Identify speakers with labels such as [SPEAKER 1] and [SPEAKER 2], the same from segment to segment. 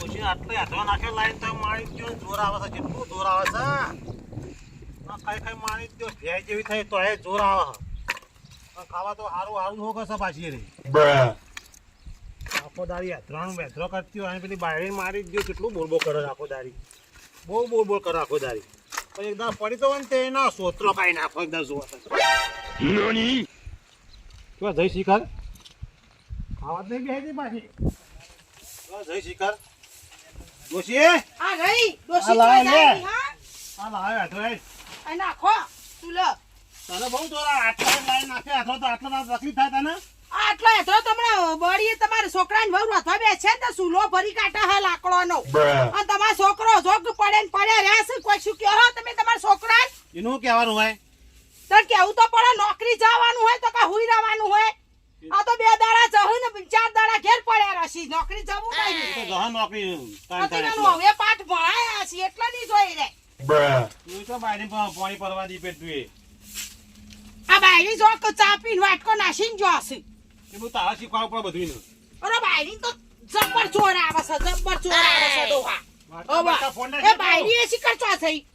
[SPEAKER 1] ડોશી આટલે હાથમાં નાખ્યો લાઈન તો માણી ગયો જોર આવે છે કેટલું જોર આવે છે ખાઈ ખાઈ મારી જ ગયો ભેજ જેવી થઈ તો એ જોર આવે છે. ખાવા તો સારું સારું હોકે છે પાછી રે આખો દારી હેતરાનું વેતરો કરતી હોય અને પેલી બાયડી મારી ગયો કેટલું બોલ બોલ કરે આખો દારી. બહુ બોલ બોલ કરે આખો દારી. પણ એકદમ પડી તો હોય ને તે ના સોતરો કાઢી નાખો એકદમ જોવા કેવા જય શિકાર ખાવા જ નહીં બેસી પાછી. જય શિકાર ડોશી
[SPEAKER 2] આ રહી. ડોશી
[SPEAKER 1] આ લાય લે.
[SPEAKER 2] ની, હા.
[SPEAKER 1] આ લાવ્યો હેઠો એ
[SPEAKER 2] આ નાખો. તું લે.
[SPEAKER 1] તને બહુ જોરા આટલા લાઈન નાખે હેઠો તો આટલા ના તકલીફ થાય તને?
[SPEAKER 2] આ આટલો હેઠો તમને બળીએ તમારા છોકરાને વહુ અથવા બેસે ને તો સૂલો ભરી કાઢે હા લાકડોનો અને તમારો છોકરો જોગ પડે ને પડે રહેશે કોઈ શું કહો તમે તમારા છોકરાને?
[SPEAKER 1] એનું કહેવાનું હોય?
[SPEAKER 2] તને કેવું તો પડે નોકરી જવાનું હોય તો કા હુઈ રહેવાનું હોય આ તો બે દાડા જવું ને ચાર દાડા ઘેર પડ્યા રસી નોકરી જવું નહીં
[SPEAKER 1] તો નોકરી થાય
[SPEAKER 2] હવે પાઠ ભણાયા છે એટલે નહીં જોઈ રે
[SPEAKER 1] તું તો બાયડી પણ પરવા દી પેટ તું
[SPEAKER 2] આ બાયરી જો કે ચા પીને વાટકો નાસીન જો હશે.
[SPEAKER 1] એ હું તારા શીખવા ઉપર બધું
[SPEAKER 2] અરે બાયરી તો જબ્બર ચોર આવે છે જબ્બર ચોર આવે છે
[SPEAKER 1] એનું ફોન
[SPEAKER 2] એ બાયરી એ શીખર ચા થઈ?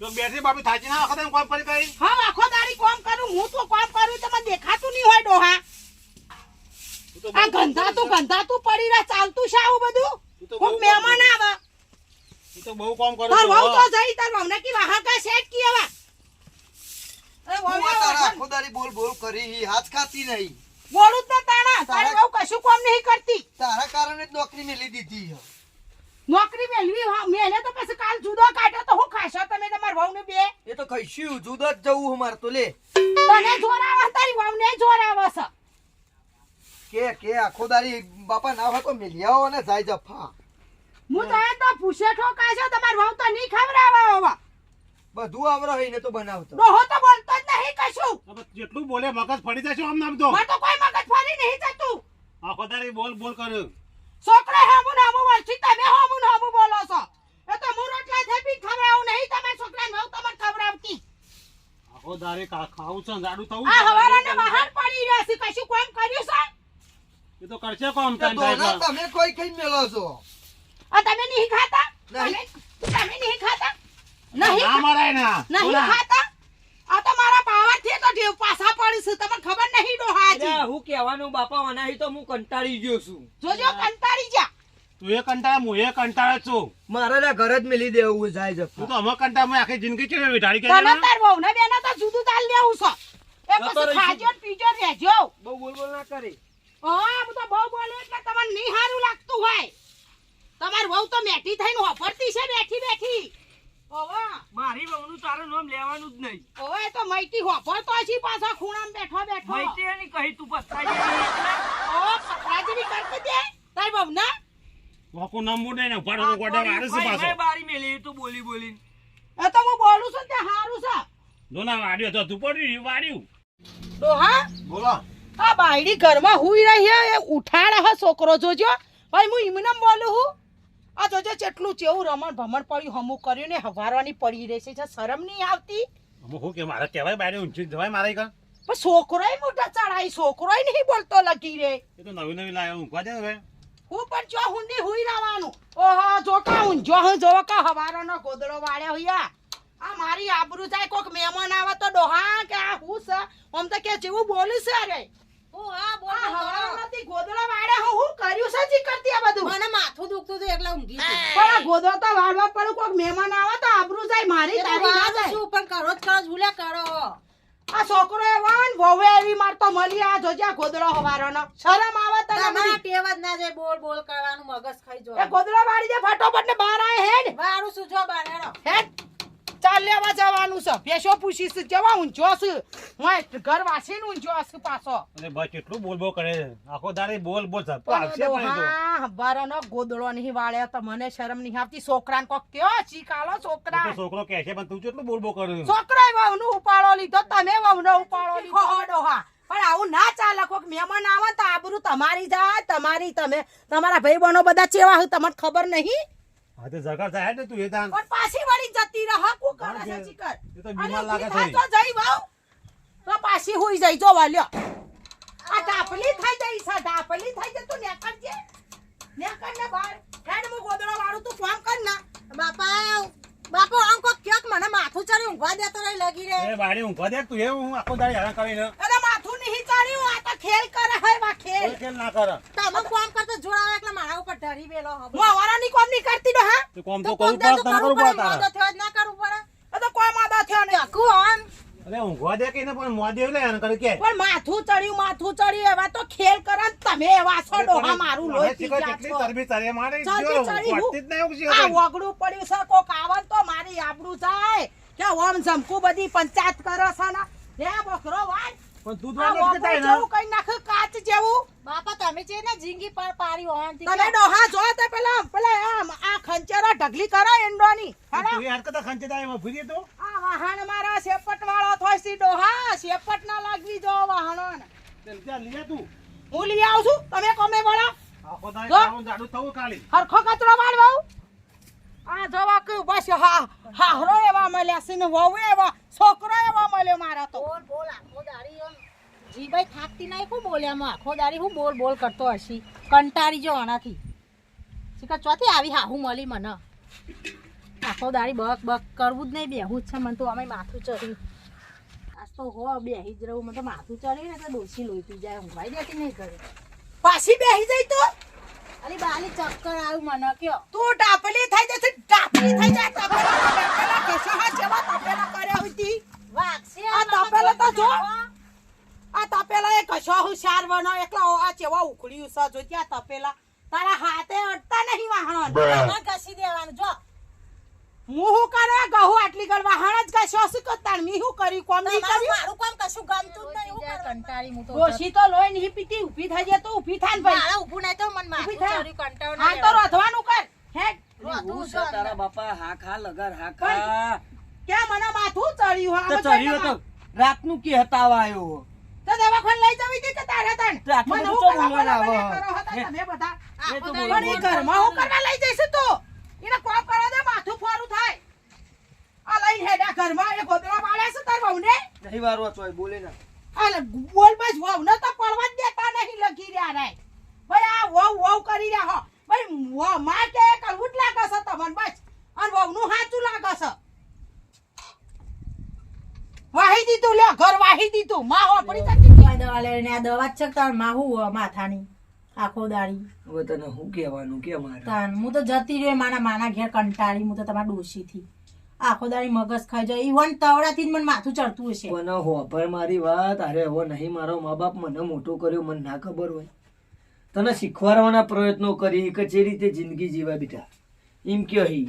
[SPEAKER 1] જો બેઠી બાપી થાચી ના વખત એમ કોમ કરી કરી?
[SPEAKER 2] હા આખો દાડી કોમ કરું હું તો કોમ કરું તમને દેખાતું નહીં હોય ડોહા
[SPEAKER 1] તું તો
[SPEAKER 2] આ
[SPEAKER 1] બહુ
[SPEAKER 2] ગંધાતું ગંધાતું પડી રહે ચાલતું છે આવું બધું? કોક મહેમાન આવે.
[SPEAKER 1] તું તો બહુ કામ કરું
[SPEAKER 2] તાર વહુ તો જઈ તાર વહુને કી વાહા કા સેટ કી આવા અરે વહુ
[SPEAKER 3] હું તારા ખુદારી બોલ બોલ કરી હાથ ખાતી નહીં.
[SPEAKER 2] બોલું જ ન તાણા. તારી વહુ કશું કામ નહીં કરતી.
[SPEAKER 3] તારા કારણે જ નોકરી મેલી દીધી છે.
[SPEAKER 2] નોકરી મેળવી હા, મેલે તો પછી કાલ જુદો કાઢો તો હું ખાશો તમે તમાર વહુને બે?
[SPEAKER 3] એ તો કહીશું જુદો જ જવું અમાર તો લે.
[SPEAKER 2] તને જોર આવે તારી વહુને જોર આવે છે.
[SPEAKER 3] કે કે આખો દારી બાપા ના હોય તો મેલી ને જાય જફા
[SPEAKER 2] હું તો એ તો પૂછે ઠોકાય છે તમાર વહુ તો નહીં ખવરાવા હવે
[SPEAKER 3] બધું આવરો હોય ને તો બનાવતો.
[SPEAKER 2] ડોહો તો બોલતો જ નહીં કશું.
[SPEAKER 1] જેટલું બોલે મગજ ફરી જશે આમ નામ તો.
[SPEAKER 2] તો કોઈ મગજ ફરી નહીં જતું.
[SPEAKER 1] આખો દારી બોલ બોલ કર.
[SPEAKER 2] છોકરા હામું ને બોલ બોલછી તમે હામું ને હામું બોલો છો. એ તો હું રોટલા થેપી બી ખવડાવું નહીં તમે છોકરાને વહુ તમને ખવરાવતી
[SPEAKER 1] આખો દારી કા- ખાવું છે જાડું થવું
[SPEAKER 2] આ. હવારાને બહાર પડી રહ્યા છે કશું કોમ કર્યું છે?
[SPEAKER 1] એ તો કરશે કોમ
[SPEAKER 3] તો
[SPEAKER 1] ટાઈમ થાય
[SPEAKER 3] દોના
[SPEAKER 1] એટલે.
[SPEAKER 3] તમે કોઈ કઈ મેલો છો?
[SPEAKER 2] આ તમે નહીં ખાતા?
[SPEAKER 3] નહીં.
[SPEAKER 2] તમે તમે નહીં ખાતા?
[SPEAKER 1] ના મરાય ના.
[SPEAKER 2] નહીં ખાતા? આ તો મારા પાવરથી તો ઢેવ પાછા પડી છે. તમને ખબર નહીં ડોહાજી
[SPEAKER 4] હું કહેવાનું બાપા મનાહી તો હું કંટાળી ગયો છું.
[SPEAKER 2] જોજો કંટાળી જા.
[SPEAKER 1] તું એ કંટાળે હું એ કંટાળે છું.
[SPEAKER 3] મારે ઘર જ મેલી દેવું જાય
[SPEAKER 1] તું
[SPEAKER 3] જફા
[SPEAKER 1] તો અમે કંટાળે મેં આખી જિંદગી કેવી વિટાડી કે
[SPEAKER 2] તને તાર વહુ ને બેના તો જુદું તાલ લેવું છે. એ
[SPEAKER 4] જતો
[SPEAKER 2] પછી
[SPEAKER 4] રહીશું.
[SPEAKER 2] ખાજો પીજો રહેજો.
[SPEAKER 4] બહુ બોલ બોલ ના કરે.
[SPEAKER 2] હા તો બહુ બોલું એટલે તમને નહીં સારું લાગતું હોય. તમાર વહુ તો મેઠી થઈને વાપરતી છે બેઠી બેઠી.
[SPEAKER 4] મારી વહુનું તારું નામ લેવાનું જ નહીં.
[SPEAKER 2] ઓવે તો મૈટી વાપરતો છે પાછો ખૂણામાં બેઠો બેઠો.
[SPEAKER 4] મૈત્રી એની કહી તું પસ્તાઈ
[SPEAKER 2] ઓ પકડા કરતી દે તારી વહુ ના
[SPEAKER 1] વાકું નામ મૂડે ને ઉપાડો ગોડા મારે છે પાછો.
[SPEAKER 4] બારી મેલી તું બોલી બોલી.
[SPEAKER 2] એ તો હું બોલું છું ને તે સારું છે.
[SPEAKER 1] દોના વાડ્યો તો તું પડી વાડ્યું.
[SPEAKER 2] હા
[SPEAKER 1] બોલો.
[SPEAKER 2] આ બાયડી ઘરમાં હુઈ રહી હે એ ઉઠાડે હે છોકરો જોજો. ભાઈ હું ઈમનમ બોલું હું? આ જોજો જેટલું જેવું રમણ ભમણ પડ્યું હમું કર્યું ને હવારવાની પડી રહેશે છે શરમ નહીં આવતી.
[SPEAKER 1] હું કે મારે કહેવાય બાયડી ઊંચી જવાય મારે કણ?
[SPEAKER 2] પણ છોકરોય મોટા ચડાય છોકરોય નહીં બોલતો લગી રે.
[SPEAKER 1] એ તો નવી નવી લાવ્યો ઊંઘવા દે હવે.
[SPEAKER 2] હું પણ જો હુંડી હુઈ રહેવાનું. ઓહો જો કા હું જો કા હવારોનો ગોદડો વાળ્યો હોયા. આ મારી આબરૂ જાય કોક મહેમાન આવે તો ડોહા કે આ હું છે? આમ તો કે જેવું બોલું છે અરે.
[SPEAKER 5] હું હા બોલ
[SPEAKER 2] આ હવારોમાંથી વાળ્યા હું હું કર્યું છે કરતી આ બધું?
[SPEAKER 5] મને માથું દુખતું હતું એટલે ઊંઘી ગઈ.
[SPEAKER 2] પણ આ ગોદડો તો વાળવા પડે કોક મહેમાન આવે તો આબરૂ જાય મારી તારી ના જાય.
[SPEAKER 5] છું, પણ કરો જ કરો જ કરો.
[SPEAKER 2] આ છોકરો એવો ને વહુ એવી મારતો મળી આ જોજે આ ગોદડો હવારોનો. શરમ આવે તને
[SPEAKER 5] તમારા ટેવ જ ના જાય બોલ બોલ કરવાનું મગજ ખાઈ જો
[SPEAKER 2] એ ગોદડો વાળી દે ફટોફટ ને બહાર આય હેડ.
[SPEAKER 5] વારું સુજો બારેડો
[SPEAKER 2] હેડ. ચાલ લેવા જવાનું છે. ભેંસો પૂછીશ જવા ઊંચો છે હું ઘર વાસીને ઊંચો છે પાછો.
[SPEAKER 1] અને બસ કેટલું બોલ બોલ કરે આખો દાડી બોલ બોલ છે. આવશે પણ તો.
[SPEAKER 2] હા હવારોનો ગોદડો નહીં વાળ્યો તો શરમ નહીં આવતી. છોકરાને કોક કયો ચીકાલો છોકરા.
[SPEAKER 1] છોકરો કહે છે પણ તું કેટલું બોલ બોલ કરે
[SPEAKER 2] છોકરાએ ઉપાડો લીધો તમે વહુનો ઉપાડો લીધો. હો પણ આવું ના ચાલે કોક મહેમાન આવે તો આબરૂ તમારી જાય તમારી તમે તમારા ભાઈ બહેનો બધા ચેવા હોય તમને ખબર નહીં?
[SPEAKER 1] હા તો જગા થાય ને તું એ તાન.
[SPEAKER 2] પણ પાછી વળી જતી રહે કો કરે છે ચીકર
[SPEAKER 1] એ તો બીમાર લાગે છે.
[SPEAKER 2] તો જઈ વાવ તો પાછી હોઈ જઈ જો વાલ્યો આ ડાપલી થઈ જઈ છે ડાપલી થઈ જઈ તું નેકળજે નેકર ને બાર. હેડ મુ ગોદડો વાળું તું ફોન કર ના.
[SPEAKER 5] બાપા બાપો આમ કો ક્યાંક મને માથું ચડી ઊંઘવા દેતો રહી લગી રે.
[SPEAKER 1] એ બારી ઊંઘવા દે તું એ હું આખો દાડી હેરાન કરીને
[SPEAKER 2] અરે માથું નહીં ચડ્યું આ તો ખેલ કરે હે વા ખેલ.
[SPEAKER 1] ખેલ ના કરે.
[SPEAKER 5] તમે જોડાવે એટલે મારા ઉપર ધરી બેલો
[SPEAKER 2] હું અવારાની કોમની કરતી ને હા?
[SPEAKER 1] તો કોમ
[SPEAKER 5] તો
[SPEAKER 1] કરવું પડે તને કરવું પડે તારે.
[SPEAKER 5] થયો જ ના કરવું પડે.
[SPEAKER 2] એ તો કોઈ માદા થયો ને
[SPEAKER 5] કુ આમ.
[SPEAKER 1] અરે ઊંઘવા દે કે પણ મોદી લે હેરાન કરે કે.
[SPEAKER 2] પણ માથું ચડ્યું માથું ચડ્યું એવા તો ખેલ કરે તમે એવા છો ડોહા મારું લોહી પી ગયા
[SPEAKER 1] કેટલી
[SPEAKER 2] છો.
[SPEAKER 1] ચરબી ચરે મારે જો પડતી જ નહીં એવું
[SPEAKER 2] આ વગડું પડ્યું છે કોક આવન તો મારી આબડું જાય. કે ઓમ જમકુ બધી પંચાયત કરો છે ને. લે બકરો વાય
[SPEAKER 1] પણ તું તો નથી
[SPEAKER 2] જેવું કઈ નાખ કાચ જેવું?
[SPEAKER 5] બાપા તમે છે ને જીંગી પર પારી હોવાથી
[SPEAKER 2] તમે ડોહા જો તે પેલા પેલા આમ આ ખંચેરા ઢગલી કરો એન્ડોની હેડો
[SPEAKER 1] તું યાર કરતા ખંચેતા એમાં ભૂલી તો
[SPEAKER 2] આ વાહણ મારા શેપટ વાળો થોય સી ડોહા. શેપટ ના લાગવી જો વાહણો ને
[SPEAKER 1] તેલ આ તું.
[SPEAKER 2] હું લઈ આવું છું તમે કોમે વાળા.
[SPEAKER 1] આખો
[SPEAKER 2] દાય
[SPEAKER 1] કામ જાડું થવું કાલી.
[SPEAKER 2] હરખો કચરો વાળવાઉ આ જોવા કયું? બસ હા હાહરો એવા મળ્યા છે ને વહુ એવા છોકરો એવા. મળ્યો મારો તો.
[SPEAKER 5] બોલ બોલ, આખો દાડી આમ જીભાઈ થાકતી નહીં શું બોલ્યામાં આખો દાડી હું બોલ બોલ કરતો હશી. કંટાળી જો આનાથી. શીખર, ચોથી આવી હા હું મળી મને. આખો દાડી બક બક કરવું જ નહીં બેહું જ છે. મને તો અમે માથું ચડ્યું આજ તો હો, બેહી જ રહું. મને તો માથું ચડ્યું ને એટલે ડોસી લોહી પી જાય, ઊંઘવાઈ દેતી નહીં ઘરે.
[SPEAKER 2] પાછી બેહી જઈ તો?
[SPEAKER 5] અલી બાલી ચક્કર આવ્યું મને, કયો?
[SPEAKER 2] તું ટાપલી થઈ જશે, ટાપલી થઈ જાય તપેલા પેલા કેસો જેવા તપેલા કર્યા હતી આ તાપેલા તો જો. આ તાપેલા એ કશો હુશિયાર બનો. એકલા આ ચેવા ઉખડ્યું છે. જો ત્યાં તપેલા. તારા હાથે અડતા નહીં વાહણો.
[SPEAKER 5] ઘસી દેવાનું. જો.
[SPEAKER 2] હું હું કરે? ગહુ આટલી ગળ વાહણ જ કશો શું કરતા મી હું કર્યું? કોમ નહીં કરી
[SPEAKER 5] મારું કોમ કશું ગમતું જ નહીં. હું કંટાળી હું તો
[SPEAKER 2] ડોશી તો લોહી નહીં પીતી. ઊભી થઈ તો. ઊભી થાય ભાઈ.
[SPEAKER 5] મારા ઊભું નહીં તો મને માથું. ચડ્યું કંટાળો
[SPEAKER 2] હાલ તો રોધવાનું કર. હેડ.
[SPEAKER 5] છે
[SPEAKER 4] તારા બાપા? હા ખા લગાર હા ખા
[SPEAKER 2] ક્યાં મને માથું ચડ્યું હા
[SPEAKER 4] તો ચર્યો તો રાતનું કે હતાવા આવ્યો
[SPEAKER 2] તો દવાખાને લઈ જવી હતી કે તારે તન મને હું કરવા
[SPEAKER 4] આવો.
[SPEAKER 2] કરો હતા તમે બધા. પણ એ ઘરમાં હું કરવા લઈ જઈશ તો? એને કોમ કરવા દે માથું ફોરું થાય. આ લઈ હેડા ઘરમાં એ ગોદડા પાડે છે તાર વહુને?
[SPEAKER 3] નહીં વારવા ચોય બોલે ના.
[SPEAKER 2] આ લે, બોલ બસ વહુને તો પડવા જ દેતા નહીં લખી રહ્યા રે ભાઈ આ વહુ વહુ કરી રહ્યા હો. ભાઈ મા માં કે કરવું જ લાગે છે તમને બસ અને વહુનું સાચું લાગે છે વાહી દીધું લે ઘર વાહી દીધું. માહો પડી જતી
[SPEAKER 5] દવા લઈને આ દવા જ છે તાર માહું માથાની? આખો દાડી.
[SPEAKER 4] હવે તને હું કહેવાનું કે મારે?
[SPEAKER 5] તાન હું તો જતી રહ્યો માના માના ઘેર કંટાળી હું તો તમારા ડોશીથી. આખો દાડી મગજ ખાઈ જાય. ઈવન તવડાથી જ મને માથું ચડતું હશે.
[SPEAKER 4] મને હોભર મારી વાત અરે હવે નહીં મારો મા બાપ મને મોટો કર્યો મને ના ખબર હોય. તને શીખવાડવાના પ્રયત્નો કરી કે જે રીતે જિંદગી જીવા બેટા. એમ કહી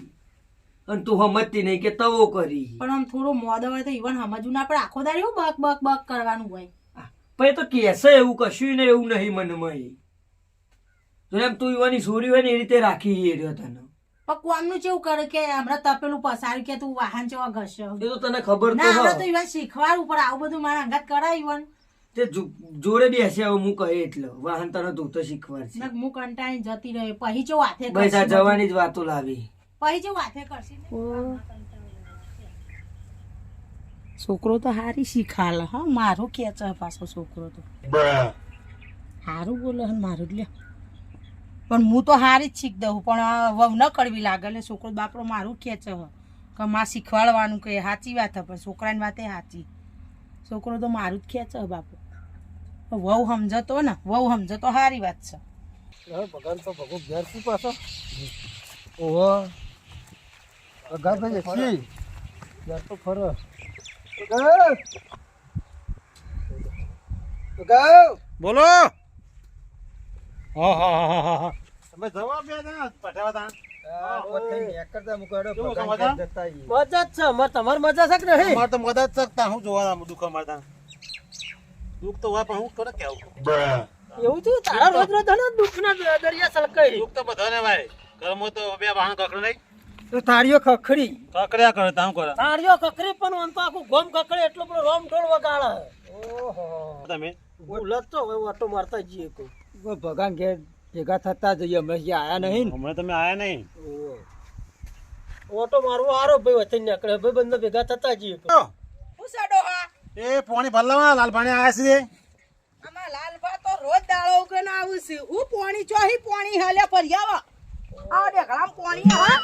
[SPEAKER 4] અને તું સમજતી નહીં કે તવો કરી.
[SPEAKER 5] પણ આમ થોડું મોડો હોય તો ઈવન સમજવું ના પડે. આખો દાડી બક બક બક કરવાનું હોય.
[SPEAKER 4] પછી તો કેસે એવું કશું ને એવું નહીં મનમાં તો એમ તું ઈવાની છોરી હોય ને એ રીતે રાખી એ રહ્યો તને.
[SPEAKER 5] પકવાનનું કોમનું કરે કે હમણાં તપેલું પસાર કે તું વાહન ચેવા ઘસ્યો
[SPEAKER 4] એ તો તને ખબર
[SPEAKER 5] ના
[SPEAKER 4] તો
[SPEAKER 5] હમણાં તો. ઈવન શીખવાડવું પડે આવું બધું મારા અંગત કરાય ઈવન.
[SPEAKER 4] તે જોડે બેસે હવે હું કહે એટલે. વાહન તને ધોતો શીખવાડશે.
[SPEAKER 5] ને હું કંટાળી જતી રહી. પછી ચેવું હાથે
[SPEAKER 4] બસ આ જવાની જ વાતો લાવી.
[SPEAKER 5] પછી હાથે કરશે
[SPEAKER 2] છોકરો તો હારી શીખાલ હા મારું ખેંચે પાછો છોકરો તો. હારું બોલે હે મારું જ લે. પણ હું તો હારી જ શીખ દઉં પણ વહુ ન કરવી લાગે એટલે છોકરો બાપરો મારું ખેંચ હે. કે માં શીખવાડવાનું કે સાચી વાત હે પણ છોકરાની વાતે સાચી છોકરો તો મારું જ ખેંચે હ બાપુ. વહુ સમજતો ને વહુ સમજતો સારી વાત છે.
[SPEAKER 3] ભગવાન તો ભગવાન ઘેર શું પાછો? ઓહો. અગાર ભાઈ છી. ઘેર તો ફરો. અગાર
[SPEAKER 1] બોલો! હા હા હા હા હા. તમે જવાબ બે જણા પઠાવા તા મજા?
[SPEAKER 3] મજા જ છે અમારે તમારે મજા છે કે નહીં?
[SPEAKER 1] અમારે તો મદદ શકતા હું જોવા દુઃખ અમારતા દુઃખ તો હોય પણ હું કરે કેવું
[SPEAKER 3] એવું થયું? તારા રોજ રોજ હને દુઃખના દરિયા સલકાઈ
[SPEAKER 1] દુઃખ તો બધાને ભાઈ ઘરમાં તો બે વાહન કકડે નહીં.
[SPEAKER 3] તો તારીઓ ખખડી.
[SPEAKER 1] કકડ્યા કરે તામ કરે.
[SPEAKER 3] તારીઓ ખખડી પણ આમ તો આખું ગોમ ખખડે એટલો બધો રોમ ઢોળ વગાડે. ઓહો.
[SPEAKER 1] તમે?
[SPEAKER 3] ભૂલત તો હવે ઓટો મારતા જઈએ કોઈ. ભગવાન ઘેર ભેગા થતા જઈએ અમે જે આયા નહીં
[SPEAKER 1] હમણાં તમે આયા નહીં?
[SPEAKER 3] ઓટો મારવો આરો ભાઈ વચ્ચે નીકળે. ભાઈ બંને ભેગા થતા જઈએ
[SPEAKER 2] હું છે ડોહા?
[SPEAKER 1] એ પોણી ભરલાવા લાલ પાણી આયા છે.
[SPEAKER 2] આમાં લાલભા તો રોજ દાળો ઉગીને આવું છે. હું પોણી ચોહી પોણી હાલે ફરી આવા. આ ડેકડામાં પોણી હા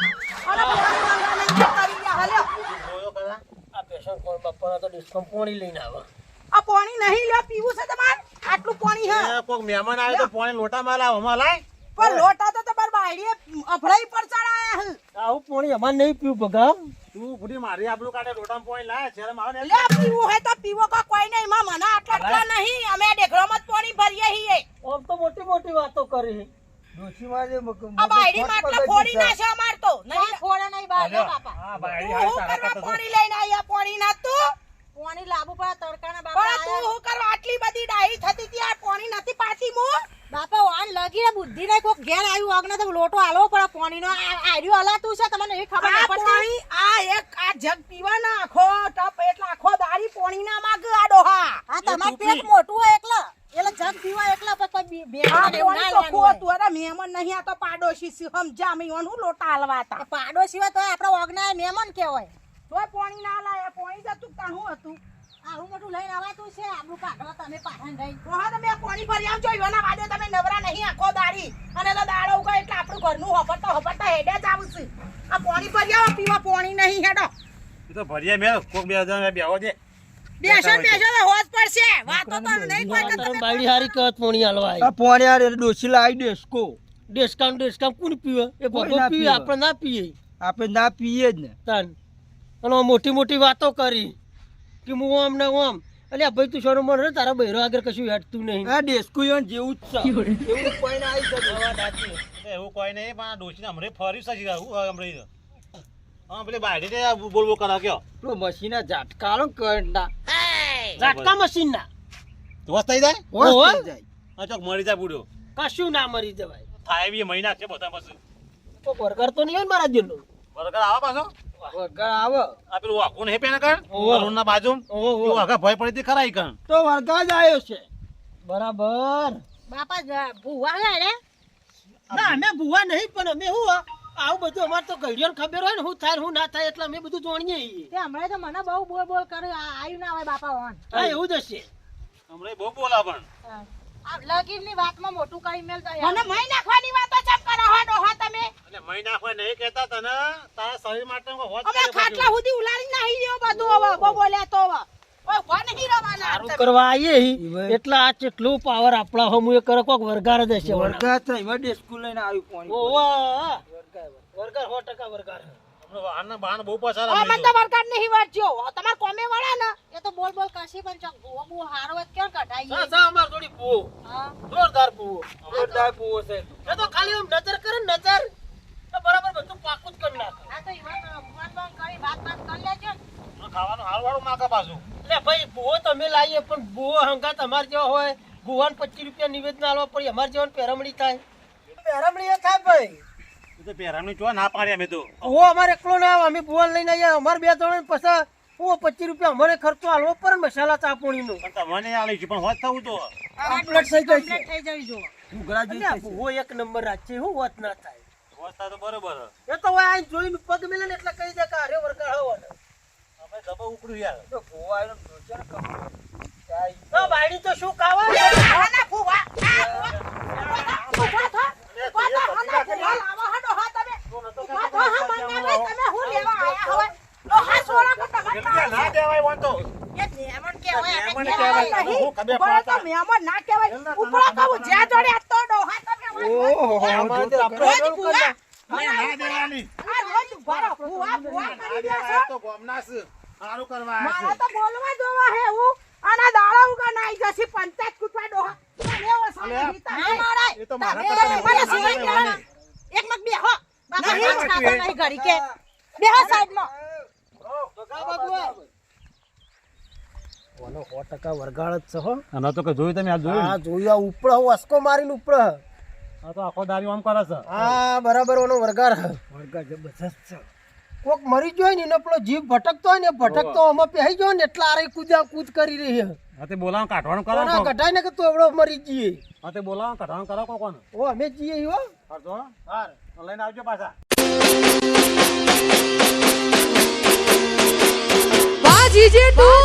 [SPEAKER 2] અને પોણી મંગા નહીં કરી ગયા હલ્યો
[SPEAKER 1] જોયો ખરા?
[SPEAKER 4] આ પેશન કોણ બપોરા તો ડિસ્કાઉન્ટ પોણી લઈને આવે.
[SPEAKER 2] આ પોણી નહીં લ્યો પીવું છે તમારે? આટલું પાણી હા.
[SPEAKER 1] કોક મહેમાન આવે તો પોણે લોટામાં લાવ અમાર લાય.
[SPEAKER 2] પણ લોટા તો તમાર બાયડીએ અફડાઈ પર ચડાયા હે.
[SPEAKER 4] આવું પાણી અમારે નહીં પીવું ભગા
[SPEAKER 1] તું બુઢી મારી કાઢે લોટામાં પાણી લાય. ને
[SPEAKER 2] લે પીવું હોય તો પીવો કો કોઈ નહીં માં મને આટલા આટલા નહીં. અમે આ ડેકડામાં જ પાણી ભરીએ હી
[SPEAKER 4] આમ તો મોટી મોટી વાતો કરી
[SPEAKER 3] ડોશીમાં જે
[SPEAKER 2] આ બાયડી માં ફોડી
[SPEAKER 3] પગજ
[SPEAKER 2] અમાર તો.
[SPEAKER 5] નહીં
[SPEAKER 2] નહીં
[SPEAKER 5] ફોડે નહીં બહાર બાપા?
[SPEAKER 1] હા
[SPEAKER 2] તું
[SPEAKER 1] હાલ તારા
[SPEAKER 2] કરવા
[SPEAKER 1] તો-
[SPEAKER 2] પોણી લઈને આયા પોણી ના તું
[SPEAKER 5] પોણી લાવવું પડે તડકાના બાપા
[SPEAKER 2] પણ તું હું કરવા આટલી બધી ડાહી થતી હતી આ પોણી નથી પાતી હું
[SPEAKER 5] બાપા વાન લગીને બુદ્ધિ ને કોક ઘેર આવ્યું અગ્ન તો લોટો આલવો પડે પોણી નો આર્યું હલાતું છે તમને એ ખબર
[SPEAKER 2] આ
[SPEAKER 5] પડતી?
[SPEAKER 2] આ એક આ જગ પીવાના આખો ટપ એટલે આખો દારી પોણી ના માગ આ ડોહા.
[SPEAKER 5] આ તમારું પેટ મોટું હોય એકલા. જગ પીવા એકલા પણ કોઈ
[SPEAKER 2] આ
[SPEAKER 5] એવું ના લેવાનું
[SPEAKER 2] હતું અરે મહેમાન નહીં આ તો પાડોશી સી સમજા અમે ઓન હું લોટા હાલવા હતા?
[SPEAKER 5] હોય. પાડો તો આપડે ઓગના મહેમાન કેવાય
[SPEAKER 2] તોય પોણી ના લાયા. પોણી જતું તાણ હું હતું?
[SPEAKER 5] આવું મોટું લઈને આવાતું છે. આપણું કાઢો તમે પાછા રહી
[SPEAKER 2] હા તમે આ પોણી ભરી આવજો. ઈવાના વાડે તમે નવરા નહીં. આખો દાડી. અને તો દાડો ઉગા એટલે આપણું ઘરનું હપરતા હપરતા હેડે જ આવશે. આ પોણી ભરી આવો પીવા પોણી નહીં હેડો.
[SPEAKER 1] એ તો ભરીએ મેં. કોક બે હજાર બેહો દે
[SPEAKER 2] બેસો બેસો હોજ પડશે. વાતો તો નહીં કોઈ કે તમે
[SPEAKER 4] બાયડી હારી કહેવત પોણી હાલવા
[SPEAKER 3] આ પોણી હારે ડોશી લાવી ડેસ્કો
[SPEAKER 4] ડિસ્કાઉન્ટ ડિસ્કાઉન્ટ કોણ પીવે? એ
[SPEAKER 3] કોઈ ના
[SPEAKER 4] પીવે
[SPEAKER 3] પીવે.
[SPEAKER 4] આપણે ના પીએ.
[SPEAKER 3] આપણે ના પીએ જ ને.
[SPEAKER 4] તન. અને મોટી મોટી વાતો કરી. કે હું આમ ને આમ. અલ્યા ભાઈ તું શરમ મને તારા બૈરો આગળ કશું હેઠતું નહીં.
[SPEAKER 3] આ ડેસ્કો જેવું જ છે. એવું કોઈ ના આવી શકે.
[SPEAKER 1] એવું કોઈ નહીં પણ આ. હું હવે હમણાં હા પેલી બાયડી ને બોલ બોલ કરા કયો.
[SPEAKER 3] મશીન મશીના કરંટના.
[SPEAKER 4] ઝાટકા મશીન ના.
[SPEAKER 1] દોસ્ત થઈ જાય?
[SPEAKER 3] હોશ થઈ જાય.
[SPEAKER 1] હા ચોક મરી જાય બુડ્યો
[SPEAKER 4] કશું ના મરી જવાય.
[SPEAKER 1] થાય બી મહિના છે બધા પછી.
[SPEAKER 4] તો બર્ગર તો નહીં હોય મારા જેટલું?
[SPEAKER 1] બરકર આવા પાછો?
[SPEAKER 3] વગર આવે.
[SPEAKER 1] આ પેલું વાકું નહીં પેને કર?
[SPEAKER 4] ઓહો.
[SPEAKER 1] ના બાજુ
[SPEAKER 4] ઓહો.
[SPEAKER 1] ભય પડી હતી ખરા કણ?
[SPEAKER 3] તો વરગા જ આવ્યો છે.
[SPEAKER 4] બરાબર.
[SPEAKER 5] બાપા ભુવા
[SPEAKER 4] ના અમે ભૂવા નહીં પણ અમે શું આ- આવું બધું અમારે તો ઘડિયાળ ખબર હોય ને હું થાય હું ના થાય એટલે અમે બધું જોણીએ છીએ.
[SPEAKER 5] તે હમણાં તો મને બહુ બોલ બોલ કરે આ આવ્યું ના હોય બાપા વાન
[SPEAKER 4] હા એવું જ હશે.
[SPEAKER 1] હમણાં બહુ બોલા પણ.
[SPEAKER 5] આ લગીરની વાતમાં મોટું કરી મેલ થાય
[SPEAKER 2] મને મહી નાખવાની વાતો ચમ કરો હો ડોહા તમે?
[SPEAKER 1] એટલે મહિના કોઈ નહીં કહેતા તને તારા શરીર માટે હોત
[SPEAKER 2] અમે ખાટલા સુધી ઉલાડી નાહી ગયો બધું હવે બહુ બોલ્યા તો હવે.
[SPEAKER 4] કરવા આવીએ હી. એટલે આ કેટલું પાવર આપણા એ કરે કોક વરગાર જ હશે વરગાર.
[SPEAKER 3] થાય સ્કૂલ લઈને આવ્યું પોણી
[SPEAKER 4] ઓવા હો ટકા વરગાર
[SPEAKER 1] હમણાં વાહનના બાણ બહુ પસાર
[SPEAKER 2] ઓ, મને તો વરગાડ નહીં વાંચ્યો તમારે કોમે વળે ને
[SPEAKER 5] એ તો બોલ બોલ કાશી પણ ચોક ભૂવો બહુ હારો હોય તો કેમ કઢાઈએ?
[SPEAKER 4] સા સા અમાર થોડી ભૂવો.
[SPEAKER 5] હા.
[SPEAKER 4] જોરદાર ભૂવો.
[SPEAKER 3] જોરદાર છે.
[SPEAKER 4] એ તો ખાલી આમ નજર કરે નજર. તો બરાબર બધું પાકું જ કરી નાખે.
[SPEAKER 5] આ તો ઈવન ભગવાન બંધ કરી વાત વાત કરી લેજો ને.
[SPEAKER 1] ખાવાનું હાલ વાળું માગે પાછું.
[SPEAKER 4] એટલે ભાઈ ભૂવો તમે લાવીએ પણ ભૂવો હંગાત અમાર જેવા હોય. ભૂવાન પચીસ રૂપિયા નિવેદન આલવા પડી અમાર જેવા પેરમણી થાય.
[SPEAKER 3] પેરામણી એ થાય ભાઈ.
[SPEAKER 1] તું તો પહેરામણી ચો ના પાડી અમે તો.
[SPEAKER 4] ભૂવો અમારે એકલો ના અમે ભૂવાન લઈને આવીએ અમારે બે ત્રણ પછી ભૂવો પચીસ રૂપિયા અમારે ખર્ચો આલવો પડે મસાલા ચાપણીનો.
[SPEAKER 1] પણ તમને આલી છે પણ હોત થવું તો.
[SPEAKER 3] કમ્પ્લીટ થઈ જાય
[SPEAKER 5] થઈ જવી જો.
[SPEAKER 3] ઘૂઘરા
[SPEAKER 4] એટલે
[SPEAKER 3] જેવું
[SPEAKER 4] એક નંબર રાત છે શું વાત ના થાય?
[SPEAKER 1] હોત તો બરોબર.
[SPEAKER 4] એ તો હવે આ જોઈને પગ મેલે એટલે કહી દે કે અરે વરગાર હવાનો
[SPEAKER 1] અમે જબો ઉકળ્યું યાર.
[SPEAKER 3] તો એનો
[SPEAKER 4] શું
[SPEAKER 2] ના ફુવા ફુવા. હા ફુવા લાવો હો ડોહા તમે. ઊભા થો. હા, મંગાભાઈ, તમે હું લેવા આયા હવે? ડોહા સોળા પર તમારે
[SPEAKER 1] ના દેવાય વાંધો
[SPEAKER 2] એ મહેમાન કહેવાય, આપણે કહેવાય
[SPEAKER 1] કહેવાય. હું ખબર
[SPEAKER 2] ઊભા તો
[SPEAKER 1] પડતા.
[SPEAKER 2] મહેમાન ના કહેવાય. ઉપરો કહું, જ્યાં જોડે તો ડોહા તમે
[SPEAKER 3] ઓહો,
[SPEAKER 1] અમારે તો આપણે
[SPEAKER 2] રોજ ફુવા.
[SPEAKER 1] ના દેવાની
[SPEAKER 2] આ રોજ ઊભા રહો. ફુવા, ફુવા કરી
[SPEAKER 1] દેવાય
[SPEAKER 2] દેશો.
[SPEAKER 1] તો ગોમના સારું કરવા આવ્યા
[SPEAKER 2] તો બોલવા જોવા હે હું અને દાડા ઉગા નાઈ જશે પંચાયત કૂટવા ડોહા
[SPEAKER 5] ના.
[SPEAKER 1] એ તો મારા કરતા
[SPEAKER 2] મને એક મત બેહો
[SPEAKER 5] બાપા
[SPEAKER 2] નહીં,
[SPEAKER 5] રોજ નહીં ઘડી કે બેહો સાઈડમાં.
[SPEAKER 4] ઓનો સો ટકા વરગાળ જ છે હો.
[SPEAKER 1] આનો તો કે જોયું તમે આ
[SPEAKER 4] આ જોયું આ ઉપર હું અસકો મારીને ઉપર
[SPEAKER 1] આ તો આખો દારી આમ કરે છે.
[SPEAKER 4] આ બરાબર ઓનો વરગાર
[SPEAKER 3] વરગા જબરજસ્ત છે.
[SPEAKER 4] કોક મરી ગયો ને એનો પેલો જીવ ભટકતો હોય ને ભટકતો આમાં પહેરી ગયો ને એટલે આરે કૂદા કૂદ કરી રહી છે
[SPEAKER 1] હા તે બોલાવો કાઢવાનું કરો
[SPEAKER 4] કઢાય ને કે તું એવડો મરી જઈએ
[SPEAKER 1] હા. તે બોલાવો કાઢવાનું કરો કોણ
[SPEAKER 4] ઓ અમે જઈએ હો
[SPEAKER 1] હા. લઈને આવજો પાછા.
[SPEAKER 6] બાજી તું.